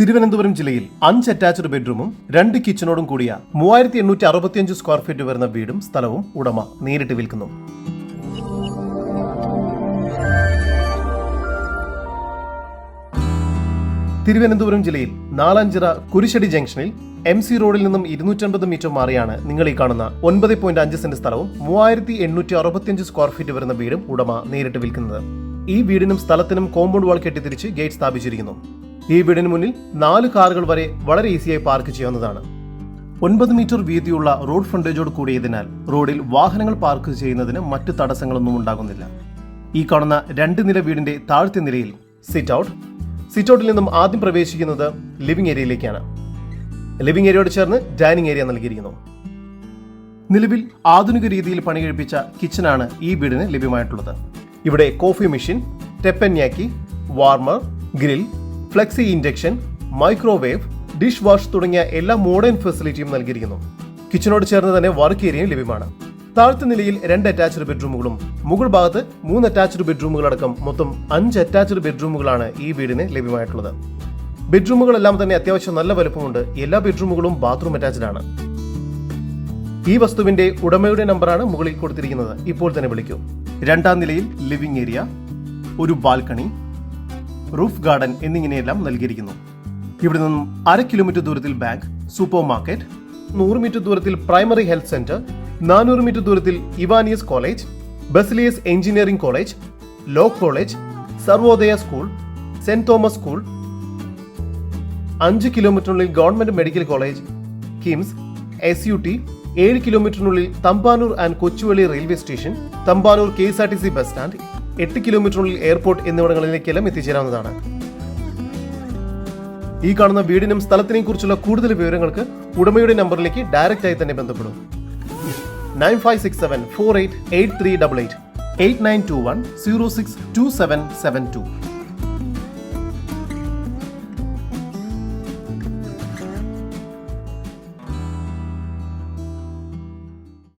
തിരുവനന്തപുരം ജില്ലയിൽ അഞ്ച് അറ്റാച്ച്ഡ് ബെഡ്റൂമും രണ്ട് കിച്ചണോടും കൂടിയ മൂവായിരത്തി എണ്ണൂറ്റി അറുപത്തിയഞ്ച് സ്ക്വയർ ഫീറ്റ് വരുന്ന വീടും സ്ഥലവും ഉടമ നേരിട്ട് വിൽക്കുന്നു. തിരുവനന്തപുരം ജില്ലയിൽ നാലാഞ്ചിറ കുരിശടി ജംഗ്ഷനിൽ എം സി റോഡിൽ നിന്നും ഇരുന്നൂറ്റമ്പത് മീറ്റർ മാറിയാണ് നിങ്ങൾ ഈ കാണുന്ന ഒൻപത് പോയിന്റ് അഞ്ച് സെന്റ് സ്ഥലവും മൂവായിരത്തി എണ്ണൂറ്റി അറുപത്തിയഞ്ച് സ്ക്വയർ ഫീറ്റ് വരുന്ന വീടും ഉടമ നേരിട്ട് വിൽക്കുന്നത്. ഈ വീടിനും സ്ഥലത്തിനും കോമ്പൗണ്ട് വാൾ കെട്ടിത്തിരിച്ച് ഗേറ്റ് സ്ഥാപിച്ചിരിക്കുന്നു. ഈ വീടിന് മുന്നിൽ നാല് കാറുകൾ വരെ വളരെ ഈസിയായി പാർക്ക് ചെയ്യാവുന്നതാണ്. ഒൻപത് മീറ്റർ വീതിയുള്ള റോഡ് ഫ്രണ്ടേജോട് കൂടിയതിനാൽ റോഡിൽ വാഹനങ്ങൾ പാർക്ക് ചെയ്യുന്നതിന് മറ്റു തടസ്സങ്ങളൊന്നും ഉണ്ടാകുന്നില്ല. ഈ കാണുന്ന രണ്ട് നില വീടിന്റെ താഴത്തെ നിലയിൽ സിറ്റ് ഔട്ട് സിറ്റ് ഔട്ടിൽ നിന്നും ആദ്യം പ്രവേശിക്കുന്നത് ലിവിംഗ് ഏരിയയിലേക്കാണ് ലിവിംഗ് ഏരിയയോട് ചേർന്ന് ഡൈനിങ് ഏരിയ നൽകിയിരിക്കുന്നു. നിലവിൽ ആധുനിക രീതിയിൽ പണി കഴിപ്പിച്ച കിച്ചനാണ് ഈ വീടിന് ലഭ്യമായിട്ടുള്ളത്. ഇവിടെ coffee machine teppanyaki warmer grill flexi induction microwave dish wash തുടങ്ങിയ എല്ലാ മോഡേൺ ഫെസിലിറ്റിയും നൽകിയിരിക്കുന്നു. കിച്ചണോട് ചേർന്ന് തന്നെ വർക്ക് ഏരിയയും ലഭ്യമാണ്. താഴത്തെ നിലയിൽ രണ്ട് അറ്റാച്ച്ഡ് ബെഡ്റൂമുകളും മുകൾ ഭാഗത്ത് മൂന്ന് അറ്റാച്ച്ഡ് ബെഡ്റൂമുകളടക്കം മൊത്തം അഞ്ച് അറ്റാച്ച്ഡ് ബെഡ്റൂമുകളാണ് ഈ വീടിന് ലഭ്യമായിട്ടുള്ളത്. ബെഡ്റൂമുകളെല്ലാം തന്നെ അത്യാവശ്യം നല്ല വലുപ്പമുണ്ട്. എല്ലാ ബെഡ്റൂമുകളും ബാത്റൂം അറ്റാച്ച്ഡ് ആണ്. ഈ വസ്തുവിന്റെ ഉടമയുടെ നമ്പറാണ് മുകളിൽ കൊടുത്തിരിക്കുന്നത്. ഇപ്പോൾ തന്നെ വിളിക്കൂ. രണ്ടാം നിലയിൽ ലിവിംഗ് ഏരിയ ഒരു ബാൽക്കണി റൂഫ് ഗാർഡൻ എന്നിങ്ങനെയെല്ലാം നൽകിയിരിക്കുന്നു. ഇവിടെ നിന്നും അര കിലോമീറ്റർ ദൂരത്തിൽ ബാങ്ക് സൂപ്പർ മാർക്കറ്റ് നൂറ് മീറ്റർ ദൂരത്തിൽ പ്രൈമറി ഹെൽത്ത് സെന്റർ നാനൂറ് മീറ്റർ ദൂരത്തിൽ Ivanios college Baselios engineering college law college Sarvodaya school Saint Thomas school അഞ്ച് കിലോമീറ്ററിനുള്ളിൽ government medical college KIMS S U T ഏഴ് കിലോമീറ്ററിനുള്ളിൽ Thampanoor and Kochuveli railway station Thampanoor K S R T C bus stand എട്ട് കിലോമീറ്ററിനുള്ളിൽ airport എന്നിവിടങ്ങളിലേക്കെല്ലാം എത്തിച്ചേരാവുന്നതാണ്. ഈ കാണുന്ന വീടിനും സ്ഥലത്തിനെയും കുറിച്ചുള്ള കൂടുതൽ വിവരങ്ങൾക്ക് ഉടമയുടെ നമ്പറിലേക്ക് ഡയറക്റ്റ് ആയി തന്നെ ബന്ധപ്പെടും. Nine five six seven four eight eight three double eight eight nine two one zero six two seven seven two.